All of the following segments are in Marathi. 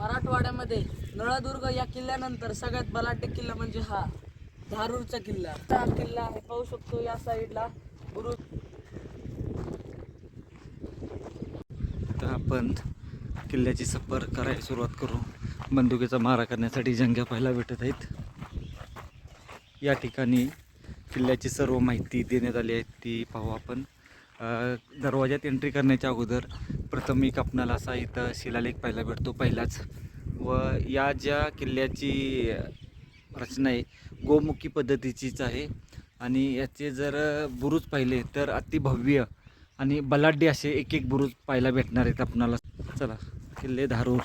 मराठवाड्यामध्ये नळदुर्ग या किल्ल्यानंतर सगळ्यात बलाढ्य किल्ला म्हणजे हा धारूरचा किल्ला. हा किल्ला आहे पाहू शकतो या साईडला. बुरुज तर आपण किल्ल्याची सफर करायला सुरुवात करू. बंदुकीचा मारा करण्यासाठी जंग्या पाहायला भेटत आहेत. या ठिकाणी किल्ल्याची सर्व माहिती देण्यात आली आहे ती पाहू आपण. दरवाज्यात एंट्री करण्याच्या अगोदर प्रथम एक आपणाला असा इथं शिलालेख पाहायला भेटतो पहिलाच. व या ज्या किल्ल्याची रचना आहे गोमुखी पद्धतीचीच आहे. आणि याचे जर बुरुज पाहिले तर अतिभव्य आणि बलाढ्य असे एक एक बुरुज पाहायला भेटणार आहेत आपणाला. चला किल्ले धारूर.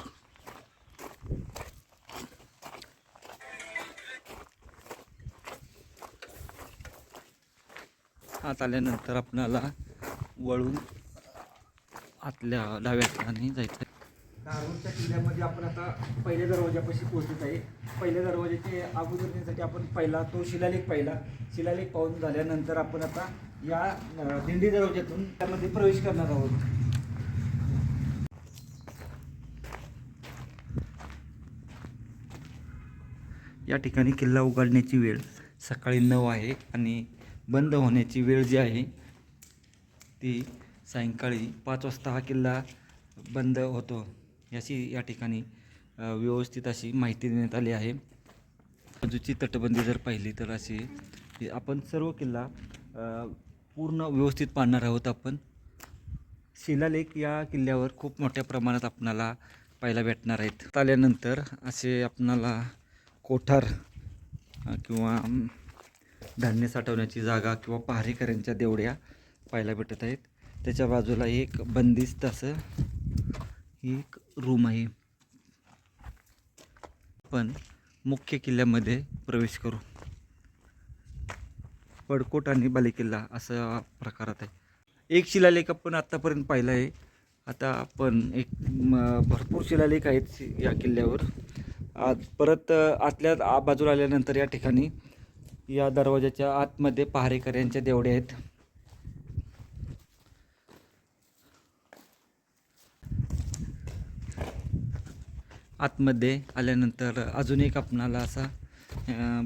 आत आल्यानंतर आपणाला वळून आतल्या डाव्या ठिकाणी जायचं आहे धारूरच्या किल्ल्यामध्ये आपण आता पहिल्या दरवाजापाशी पोहोचत आहे. पहिल्या दरवाजाचे अगोदर नेण्यासाठी आपण पहिला तो शिलालेख पाहिला. शिलालेख पाहून झाल्यानंतर आपण आता या दिंडी दरवाज्यातून त्यामध्ये प्रवेश करणार आहोत. या ठिकाणी किल्ला उघडण्याची वेळ सकाळी नऊ आहे आणि बंद होण्याची वेळ जी आहे ती सायंकाळी पाच वाजता हा किल्ला बंद होतो. याची या ठिकाणी व्यवस्थित अशी माहिती देण्यात आली आहे. बाजूची तटबंदी जर पाहिली तर अशी आपण सर्व किल्ला पूर्ण व्यवस्थित पाहणार आहोत आपण. शिलालेख या किल्ल्यावर खूप मोठ्या प्रमाणात आपणाला पाहायला भेटणार आहेत. आल्यानंतर असे आपणाला कोठार किंवा धान्य साठवण्याची जागा किंवा पहारेकऱ्यांच्या देवड्या पाहायला भेटत आहेत. त्याच्या बाजूला एक बंदिस्त असं एक रूम आहे. पण मुख्य किल्ल्यामध्ये प्रवेश करू. पडकोट आणि बालेकिल्ला असा प्रकारात आहे. एक शिलालेख आपण आत्तापर्यंत पाहिला आहे. आता आपण एक म, भरपूर शिलालेख आहेत शि- या किल्ल्यावर. आज परत आतल्या आ बाजूला आल्यानंतर या ठिकाणी या दरवाजाच्या आतमध्ये पहारेकऱ्यांच्या देवड्या आहेत. आतमध्ये आल्यानंतर अजून एक आपणाला असा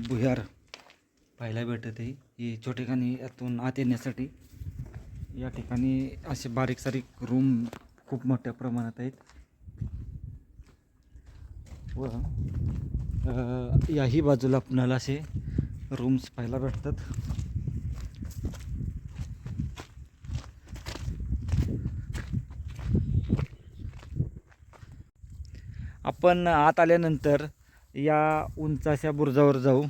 भुयार पाहायला भेटत. आहे ही छोटेखानी यातून आत येण्यासाठी या ठिकाणी असे बारीक सारीक रूम खूप मोठ्या प्रमाणात आहेत. व याही बाजूला आपणाला असे रूम्स पाहायला भेटतात. आपण आत आल्यानंतर या उंचाशा बुरजावर जाऊ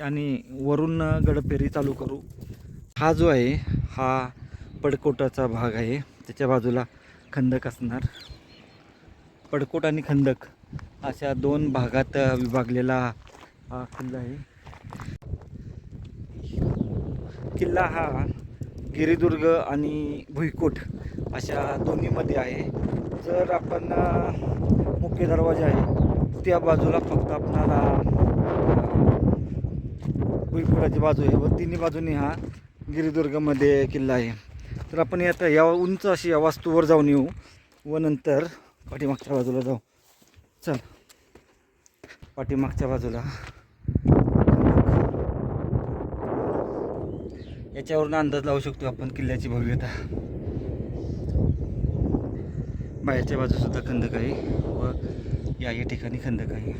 आणि वरून गडफेरी चालू करू. हा जो आहे हा पडकोटाचा भाग आहे. त्याच्या बाजूला खंदक असणार. पडकोट आणि खंदक अशा दोन भागात विभागलेला हा किल्ला आहे. किल्ला हा गिरिदुर्ग आणि भुईकोट अशा दोन्हीमध्ये आहे. जर आपण मुख्य दरवाजा आहे त्या बाजूला फक्त आपणाला भुईकोटाची बाजू आहे व तिन्ही बाजूनी हा गिरिदुर्गमध्ये किल्ला आहे. तर आपण आता या उंच अशी या वास्तूवर जाऊन येऊ व नंतर पाठीमागच्या बाजूला जाऊ. चल. पाठीमागच्या बाजूला. याच्यावरून अंदाज लावू शकतो आपण किल्ल्याची भव्यता. बाहेरच्या बाजूसुद्धा खंदक आहे व याही ठिकाणी खंदक आहे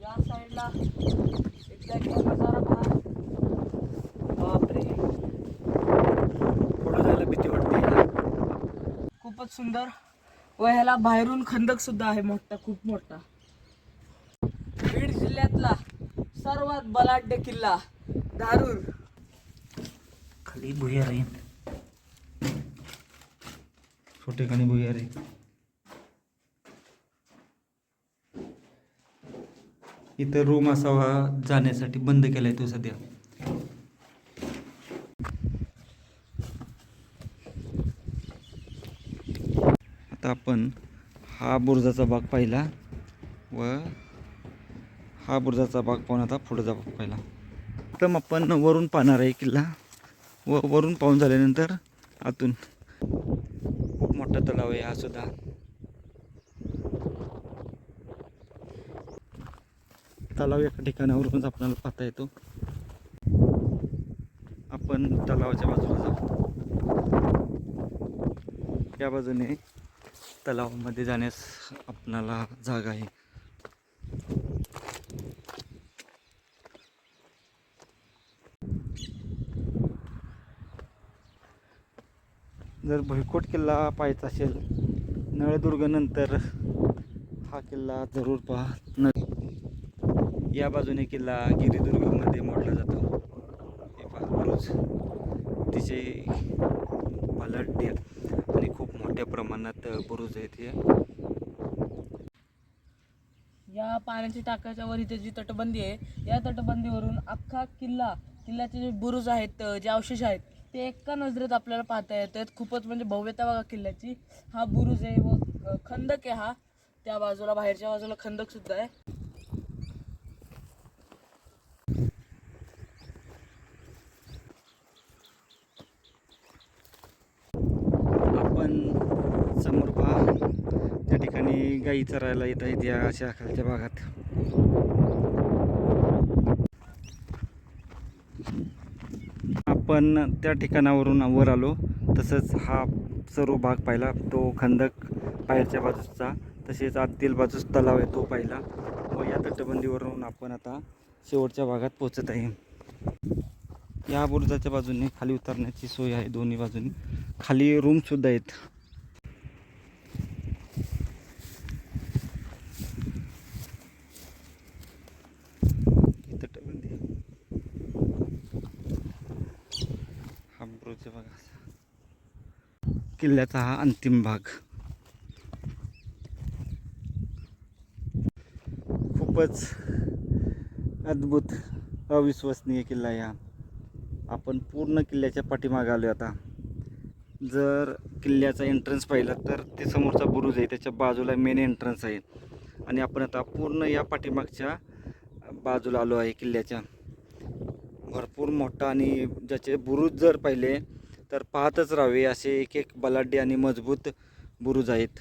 या साईडला खूपच सुंदर व ह्याला बाहेरून खंदक सुद्धा आहे मोठा खूप मोठा. बीड जिल्ह्यातला सर्वात बलाढ्य किल्ला दारूर खाली भुयार आहे छोटेखानी भुयार आहे इथं रूम असावा जाण्यासाठी बंद केलाय तो सध्या. आपण हा बुरुजाचा भाग पाहिला व हा बुरुजाचा भाग पाहून आता पुढे भाग पाहिला. तर आपण वरून पाहणार आहे किल्ला व वरून पाहून झाल्यानंतर आतून खूप मोठा तलाव आहे हा सुद्धा. तलाव एका ठिकाणावरूनच आपल्याला पाहता येतो. आपण तलावाच्या बाजूला जाऊ. या बाजूने तलावामध्ये जाण्यास आपणाला जागा आहे. जर भुईकोट किल्ला पाहायचा असेल नळदुर्गनंतर हा किल्ला जरूर पहा. न या बाजूने किल्ला गिरिदुर्गमध्ये मोडला जातो. हे पहा बुरुज अतिशय आणि खूप मोठ्या प्रमाणात बुरुज आहेत या पाण्याच्या टाकाच्या वर इथे जी तटबंदी आहे या तटबंदीवरून अख्खा किल्ला किल्ल्याचे जे बुरुज आहेत जे अवशेष आहेत ते एका नजरेत आपल्याला पाहता येतात. खूपच म्हणजे भव्यता बघा किल्ल्याची. हा बुरुज आहे व खंदक आहे हा. त्या बाजूला बाहेरच्या बाजूला खंदक सुद्धा आहे आपण समोर पहा त्या ठिकाणी गाई चरायला येत आहेत या अशा खालच्या भागात. आपण त्या ठिकाणावरून वर आलो. तसंच हा सर्व भाग पाहिला. तो खंदक बाहेरच्या बाजूचा तसेच आतील बाजूस तलाव आहे तो पाहिला. व या तटबंदीवरून आपण आता शेवटच्या भागात पोचत आहे. या बुरुजाच्या बाजूने खाली उतरण्याची सोय आहे दोन्ही बाजूनी. खाली रूमसुद्धा आहेत ही तटबंदी हा बघा. किल्ल्याचा हा अंतिम भाग. खूपच अद्भुत अविश्वसनीय किल्ला या आपण पूर्ण किल्ल्याच्या पाठीमागे आलो आता. जर किल्ल्याचा एंट्रन्स पाहिला तर ते समोरचा बुरुज आहे. त्याच्या बाजूला मेन एंट्रन्स आहे. आणि आपण आता पूर्ण या पाठीमागच्या बाजूला आलो आहे किल्ल्याच्या. भरपूर मोठा आणि ज्याचे बुरुज जर पाहिले तर पाहतच राहावे असे एक एक बलाढ्य आणि मजबूत बुरुज आहेत.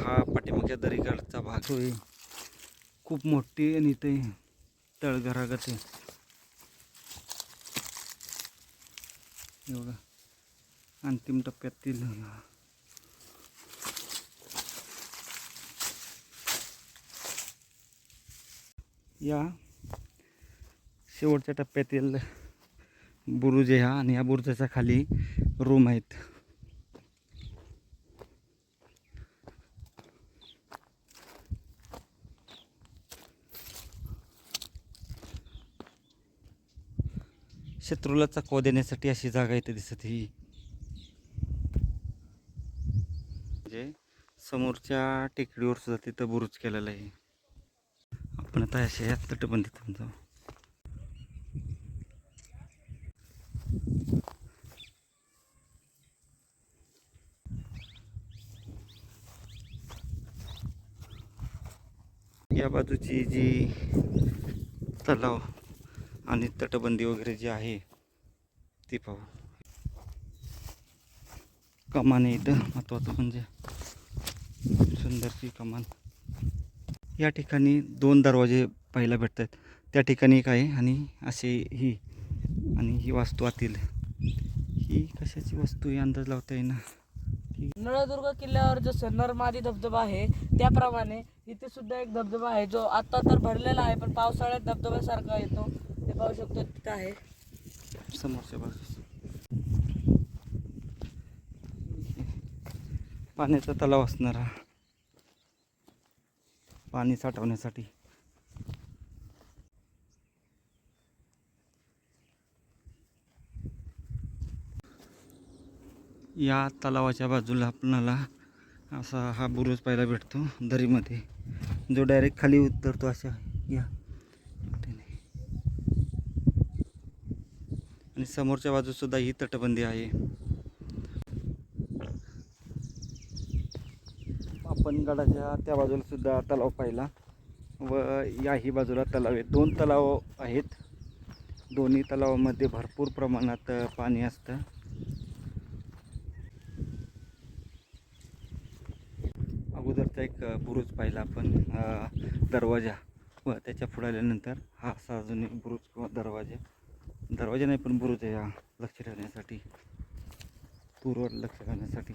हा पाठीमागच्या दरीकडचा भाग. होय. खूप मोठी आणि ते तळघरागत आहे. एवढा बघा अंतिम टप्प्यातील या शेवटच्या टप्प्यातील बुरुज आहे हा आणि या बुरुजाच्या खाली रूम आहेत. शत्रूला चकवा देण्यासाठी अशी जागा इथे दिसत ही म्हणजे समोरच्या टेकडीवर सुद्धा तिथं बुरुज केलेला आहे. आपण आता अशा या तटबंदीतून जाऊ. या बाजूची जी तलाव आणि तटबंदी वगैरे जी आहे ती पाहू. कमान इथं महत्त्वाचं म्हणजे सुंदरची कमान. या ठिकाणी दोन दरवाजे पाहायला भेटतात. त्या ठिकाणी एक आहे आणि असे ही आणि ही वास्तू आतील. ही कशाची वस्तू आहे? अंदाज लावता येईना. नळदुर्ग किल्ल्यावर जसं नरमादी धबधबा आहे त्याप्रमाणे इथे सुद्धा एक धबधबा आहे जो आता तर भरलेला आहे पण पावसाळ्यात धबधब्यासारखा येतो. ते पाहू शकतो तिथं आहे. समोरच्या बाजूस. पाण्याचा तलाव असणारा पाणी साठवण्यासाठी. या तलावाच्या बाजूला आपणाला असा हा बुरुज पाहायला भेटतो दरीमध्ये. जो डायरेक्ट खाली उतरतो अशा या आणि समोरच्या बाजूसुद्धा ही तटबंदी आहे. आपण गडाच्या त्या बाजूला सुद्धा तलाव पाहिला व याही बाजूला तलाव आहे. दोन तलाव आहेत. दोन्ही तलावामध्ये भरपूर प्रमाणात पाणी असतं अगोदरचा एक अ, बुरुज पाहिला आपण दरवाजा व त्याच्या पुढे आल्यानंतर हा असा अजून एक बुरुज किंवा दरवाजा. दरवाजा नाही पण बुरुज आहे हा लक्ष ठेवण्यासाठी. पूर्व लक्ष ठेवण्यासाठी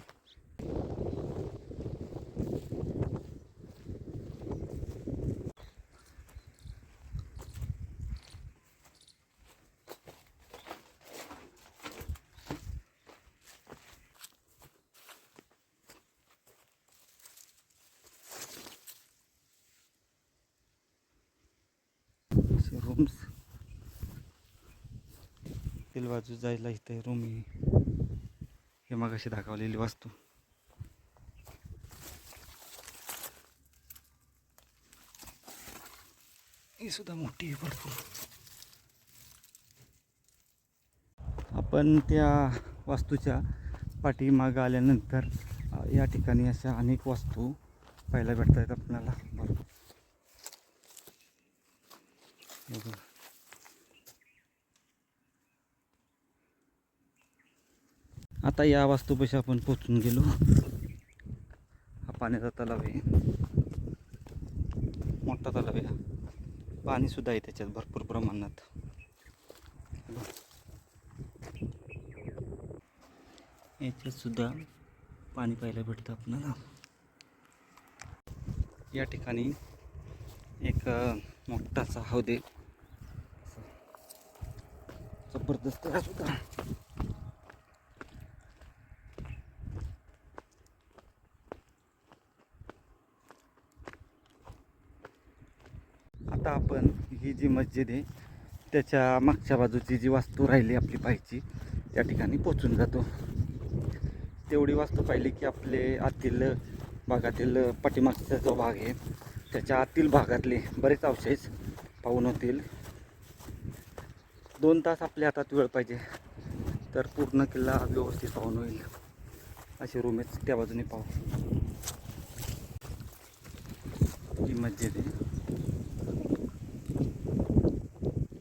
असे रूम्स तिल बाजू जायला इथे रूम आहे. हे मग अशी दाखवलेली वास्तू. ही सुद्धा मोठी आहे भरपूर. आपण त्या वास्तूच्या पाठीमागं आल्यानंतर या ठिकाणी अशा अनेक वास्तू पाहायला भेटत आहेत आपल्याला बरोबर हे बघा. आता या वास्तूपाशी आपण पोचून गेलो. हा पाण्याचा तलाव आहे. मोठा तलाव आहे. पाणीसुद्धा पाणी सुद्धा आहे त्याच्यात भरपूर प्रमाणात. याच्यात सुद्धा पाणी पाहायला भेटतं आपल्याला. या ठिकाणी एक मोठासा हौदे जबरदस्त आहे सुद्धा आता आपण ही जी मस्जिद आहे. त्याच्या मागच्या बाजूची जी वास्तू राहिली आपली पाहायची त्या ठिकाणी पोचून जातो. तेवढी वास्तू पाहिली की आपले आतील भागातील पाठीमागचा जो भाग आहे त्याच्या आतील भागातले बरेच अवशेष पाहून होतील. दोन तास आपल्या हातात वेळ पाहिजे तर पूर्ण किल्ला व्यवस्थित पाहून होईल. असे रूम आहेत त्या बाजूने पाहू. ही मस्जिद आहे.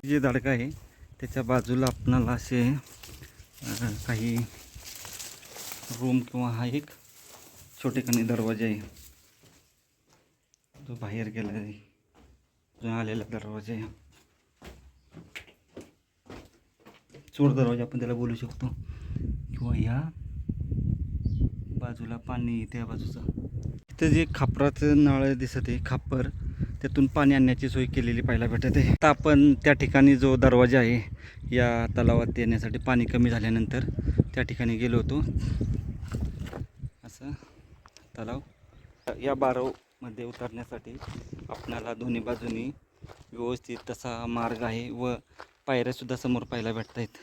जे दडका आहे त्याच्या बाजूला आपणाला असे काही रूम किंवा हा एक छोटेखानी दरवाजा आहे. जो बाहेर गेला आहे जो आलेला दरवाजा आहे. चोर दरवाजा आपण त्याला बोलू शकतो. किंवा ह्या बाजूला पाणी त्या बाजूचं. इथं जे खापराचं नळ दिसत आहे खापर त्यातून पाणी आणण्याची सोय केलेली पाहायला भेटत. आहे आता आपण त्या ठिकाणी जो दरवाजा आहे या तलावात येण्यासाठी पाणी कमी झाल्यानंतर त्या ठिकाणी गेलो होतो. असं तलाव. या बारवमध्ये उतरण्यासाठी आपणाला दोन्ही बाजूनी व्यवस्थित तसा मार्ग आहे व पायऱ्यासुद्धा समोर पाहायला भेटत आहेत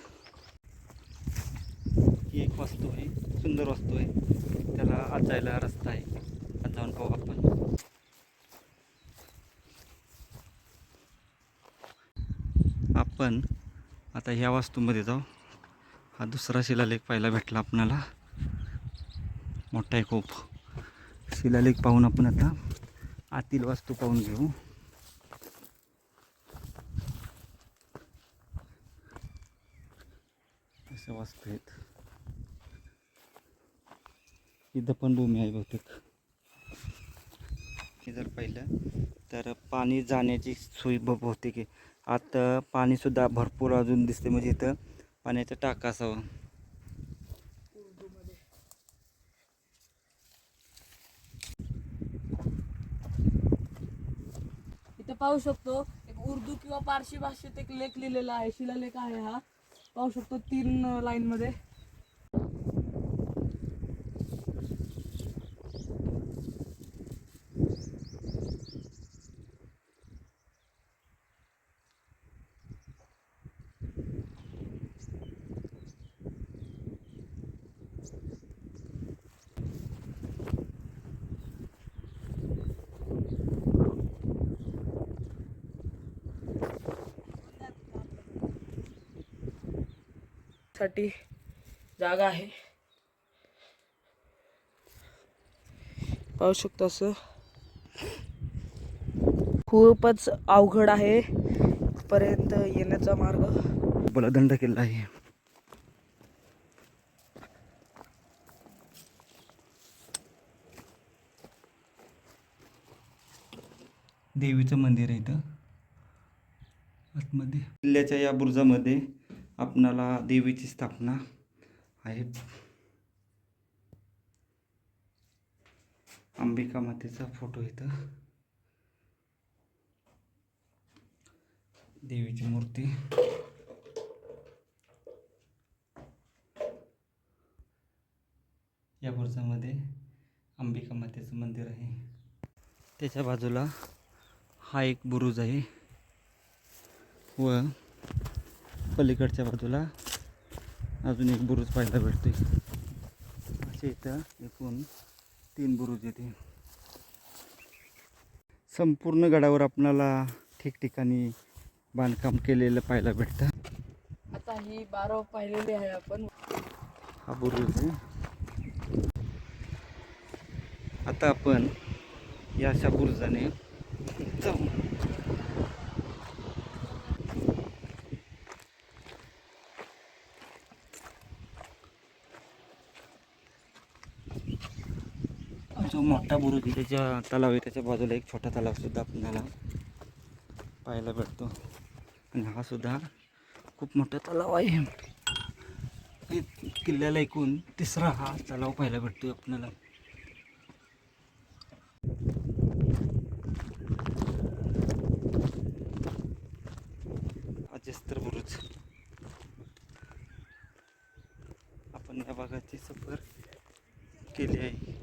ही एक वास्तू आहे सुंदर वास्तू आहे. त्याला आत जायला रस्ता आहे. आत जाऊन पाहू आपण. आपण आता ह्या वास्तूमध्ये जाऊ. हा दुसरा शिलालेख पाहायला भेटला आपणाला. मोठा आहे खूप. शिलालेख पाहून आपण आता आतील वास्तू पाहून घेऊ. अशा वास्तू आहेत. इथं पण भूमी आहे बहुतेक. हे जर पाहिलं तर पाणी जाण्याची सोय ब- बहुतेक आहे. आता पाणीसुद्धा भरपूर अजून दिसते म्हणजे इथं पाण्याचा टाका असावा. इथं पाहू शकतो एक उर्दू किंवा पारशी भाषेत एक लेख लिहिलेला आहे. शिलालेख आहे हा. पाहू शकतो तीन लाईन मध्ये साठी जागा आहे. पाहू शकतो असं. खूपच अवघड आहे पर्यंत येण्याचा मार्ग. बलदंड किल्ला आहे. देवीचं मंदिर आहे इथं. आतमध्ये. किल्ल्याच्या या बुरुजामध्ये आपणाला देवीची स्थापना आहे. अंबिका मातेचा फोटो इथं. देवीची मूर्ती. या बुरुजामध्ये अंबिका मातेचं मंदिर आहे. त्याच्या बाजूला हा एक बुरुज आहे. व पलीकडच्या बाजूला अजून एक बुरुज पाहायला भेटतोय. असे इथं एकूण तीन बुरुज येते. संपूर्ण गडावर आपणाला ठिकठिकाणी बांधकाम केलेलं पाहायला भेटतं. आता ही बारा पाहिलेली आहे आपण. हा बुरुज आहे. आता आपण या अशा बुरुजाने जाऊ जो मोठा बुरुज त्याच्या तलाव आहे त्याच्या बाजूला एक छोटा तलाव सुद्धा आपल्याला पाहायला भेटतो. आणि हा सुद्धा खूप मोठा तलाव आहे. किल्ल्याला एकूण तिसरा हा तलाव पाहायला भेटतो आपल्याला अजस्त्र बुरुज आपण या भागाची सफर केली आहे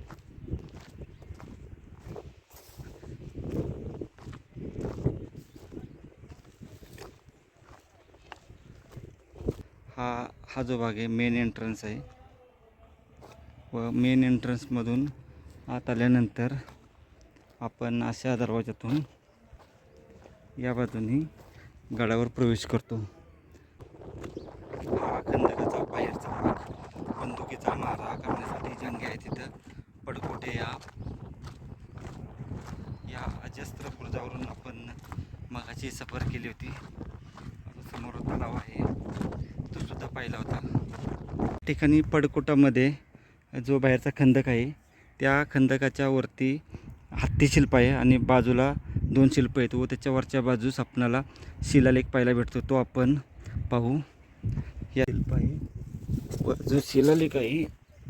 हा हा जो भाग आहे मेन एंट्रन्स आहे. व मेन एंट्रन्समधून आत आल्यानंतर आपण अशा दरवाजातून या बाजूनी गडावर प्रवेश करतो. हा खंदकाचा बाहेरचा भाग. बंदुकीचा मारा करण्यासाठी जंगे आहे तिथं. पडकोटे या. या अजस्त्र बुरुजावरून आपण मगाची सफर केली होती. समोर तलाव आहे. पाहिला होता. ठिकाणी पडकोटामध्ये जो बाहेरचा खंदक आहे त्या खंदकाच्या वरती हत्ती शिल्प आहे आणि बाजूला दोन शिल्प आहेत व त्याच्या वरच्या बाजूस आपणाला शिलालेख पाहायला भेटतो. तो आपण पाहू. या शिल्प आहे. व जो शिलालेख आहे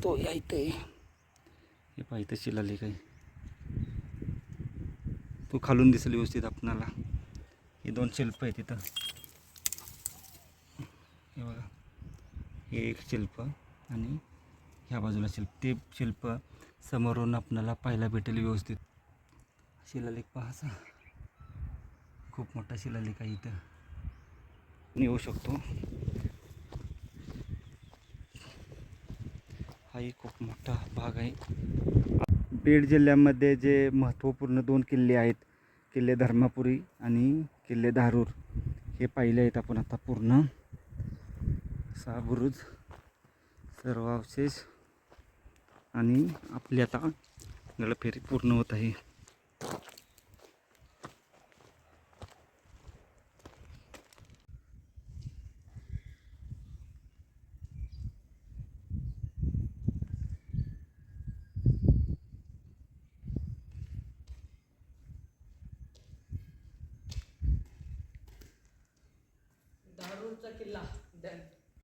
तो या इथे आहे. हे पाहिजे शिलालेख आहे. तो खालून दिसेल व्यवस्थित आपणाला. हे दोन शिल्प आहे तिथं हे बघा. हे एक शिल्प आणि ह्या बाजूला शिल्प. ते शिल्प समोरून आपणाला पाहायला भेटेल व्यवस्थित. शिलालेख पाहासा खूप मोठा शिलालेख आहे इथं. येऊ शकतो. हाही खूप मोठा भाग आहे. बीड जिल्ह्यामध्ये जे महत्त्वपूर्ण दोन किल्ले आहेत किल्ले धर्मापुरी आणि किल्ले धारूर हे पाहिले आहेत आपण आता पूर्ण. सहा बुरुज सर्व अवशेष आणि आपली आता गळफेरी पूर्ण होत आहे.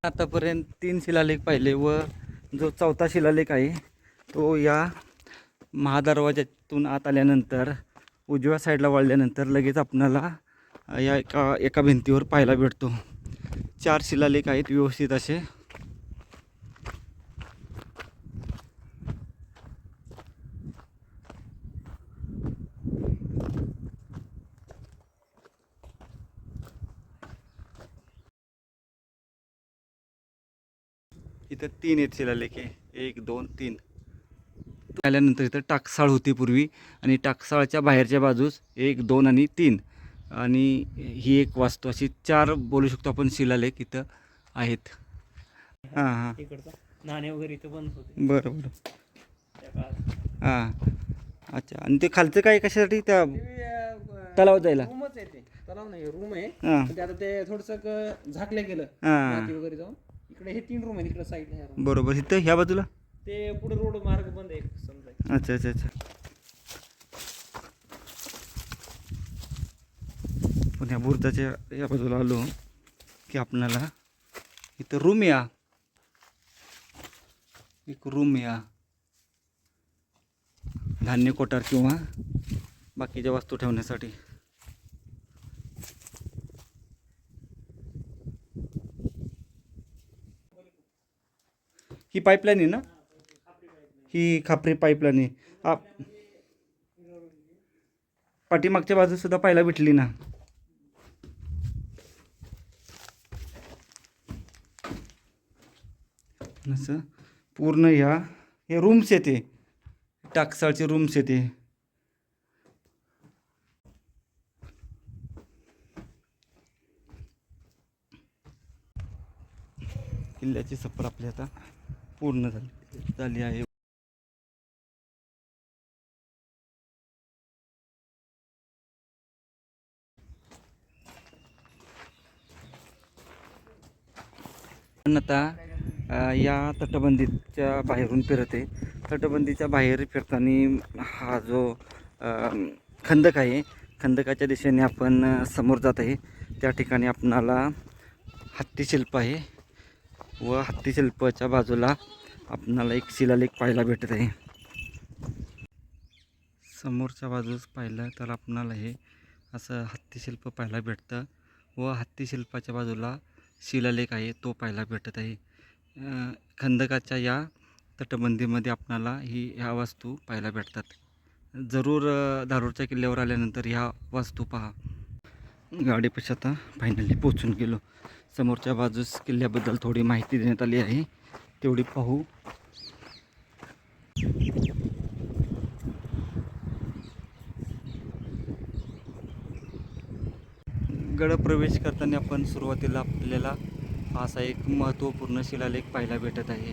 आतापर्यंत तीन शिलालेख पाहिले व जो चौथा शिलालेख आहे तो या महादरवाज्यातून आत आल्यानंतर उजव्या साईडला वळल्यानंतर लगेच आपणाला या एका एका भिंतीवर पाहायला भेटतो. चार शिलालेख आहेत व्यवस्थित असे. इथं तीन आहेत शिलालेख एक दोन तीन. आल्यानंतर इथं टाकसाळ होती पूर्वी. आणि टाकसाळच्या बाहेरच्या बाजूस एक दोन आणि तीन. आणि ही एक वास्तू अशी चार बोलू शकतो आपण शिलालेख इथं आहेत. हां हां. नाणे वगैरे इथं बंद होते. बरं बरं. हां. अच्छा. आणि ते खालचं काय कशासाठी? त्या ते, अं, तलावात जायला? रूमच आहे ते. तलाव नाही रूम आहे. आता ते थोडस झाकलं गेलं. वगैरे जाऊन. इकडे हे तीन रूम आहे इकडे साईडला ह्या room. बरोबर. इथं ह्या बाजूला? ते पुढे रोड मार्ग बंद आहे समजा. अच्छा अच्छा अच्छा. पण ह्या बुर्जाच्या या बाजूला आलो की आपणाला इथं रूम या. एक रूम या. धान्य कोटार किंवा बाकीच्या वस्तू ठेवण्यासाठी. ही पाईपलाईन आहे ना? ही खापरी पाईपलाईन आहे. आप पाठीमागच्या बाजूसुद्धा पाहायला भेटली ना. असं पूर्ण ह्या हे रूम्स येते टाकसाळचे रूम्स येते किल्ल्याची सफर आपली आता. पूर्ण झाली. झाली आहे. आता या तटबंदीच्या बाहेरून फिरते. तटबंदीच्या बाहेर फिरताना हा जो खंदक आहे खंदकाच्या दिशेने आपण समोर जात आहे. त्या ठिकाणी आपणाला हत्तीशिल्प आहे. व हत्तीशिल्पाच्या बाजूला आपणाला एक शिलालेख पाहायला भेटत आहे. समोरच्या बाजूस पाहिलं तर आपणाला हे असं हत्तीशिल्प पाहायला भेटतं व हत्तीशिल्पाच्या बाजूला शिलालेख आहे तो पाहायला भेटत आहे. खंदकाच्या या तटबंदीमध्ये आपणाला ही ह्या वस्तू पाहायला भेटतात. जरूर दारूरच्या किल्ल्यावर आल्यानंतर ह्या वस्तू पहा. गाडीपाशी आता फायनली पोचून गेलो. समोरच्या बाजूस किल्ल्याबद्दल थोडी माहिती देण्यात आली आहे. तेवढी पाहू. गड प्रवेश करताना आपण सुरुवातीला आपल्याला असा एक महत्त्वपूर्ण शिलालेख पाहायला भेटत आहे.